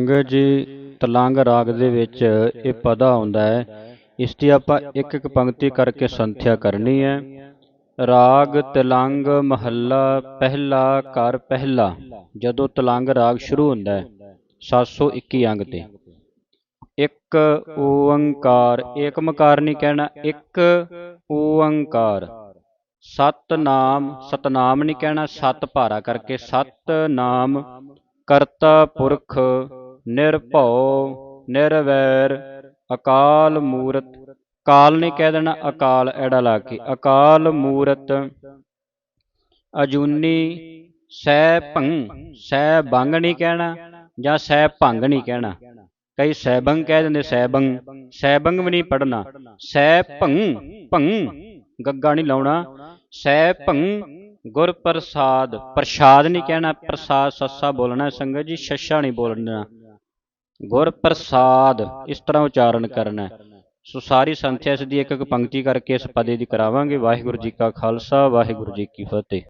ਸੰਗਤ ਜੀ, ਤਲੰਗ ਰਾਗ ਦੇ ਵਿੱਚ ਇਹ ਪਦਾ ਆਉਂਦਾ ਹੈ, ਇਸ ਦੀ ਆਪਾਂ ਇੱਕ ਇੱਕ ਪੰਕਤੀ ਕਰਕੇ ਸੰਥਿਆ ਕਰਨੀ ਹੈ। ਰਾਗ ਤਲੰਗ ਮਹੱਲਾ ਪਹਿਲਾ ਕਰ ਪਹਿਲਾ, ਜਦੋਂ ਤਲੰਗ ਰਾਗ ਸ਼ੁਰੂ ਹੁੰਦਾ ਹੈ 721 ਅੰਗ ਤੇ। ਇੱਕ ਓੰਕਾਰ ਏਕਮਕਾਰ ਨਹੀਂ ਕਹਿਣਾ, ਇੱਕ ਓੰਕਾਰ। ਸਤਨਾਮ ਸਤਨਾਮ ਨਹੀਂ ਕਹਿਣਾ, ਸਤ ਭਾਰਾ ਕਰਕੇ ਸਤਨਾਮ ਕਰਤਾ ਪੁਰਖ ਨਿਰਭਉ, ਨਿਰਵੈਰ, ਅਕਾਲ ਮੂਰਤ। ਕਾਲ ਨਹੀਂ ਕਹਿ ਦੇਣਾ, ਅਕਾਲ ਐੜਾ ਲਾ ਕੇ। ਅਕਾਲ ਮੂਰਤ, ਅਜੂਨੀ, ਸਹਿ ਭੰ ਸਹਿ ਭੰਗ ਨਹੀਂ ਕਹਿਣਾ ਜਾਂ ਸਹਿ ਭੰਗ ਨਹੀਂ ਕਹਿਣਾ। ਕਈ ਸੈਬੰਗ ਕਹਿ ਦਿੰਦੇ ਸੈਬੰਗ ਸਹਿਬੰਗ ਵੀ ਨਹੀਂ ਪੜਨਾ ਸਹਿ ਭੰ ਭੰ ਗੱਗਾ ਨਹੀਂ ਲਾਉਣਾ। ਸਹਿ ਭੰ ਗੁਰ ਪ੍ਰਸਾਦ ਪ੍ਰਸਾਦ ਨਹੀਂ ਕਹਿਣਾ, ਪ੍ਰਸਾਦ ਸੱਸਾ ਬੋਲਣਾ ਸੰਗਤ ਜੀ ਛੱਛਾ ਨਹੀਂ ਬੋਲਣਾ। ਗੁਰ ਪ੍ਰਸਾਦ ਇਸ ਤਰ੍ਹਾਂ ਉਚਾਰਨ ਕਰਨਾ ਹੈ। ਸੋ ਸਾਰੀ ਸੰਥਿਆ ਇਸ ਦੀ ਇੱਕ ਇੱਕ ਪੰਕਤੀ ਕਰਕੇ ਇਸ ਪਦੇ ਦੀ ਕਰਾਵਾਂਗੇ। ਵਾਹਿਗੁਰੂ ਜੀ ਕਾ ਖਾਲਸਾ, ਵਾਹਿਗੁਰੂ ਜੀ ਕੀ ਫਤਿਹ।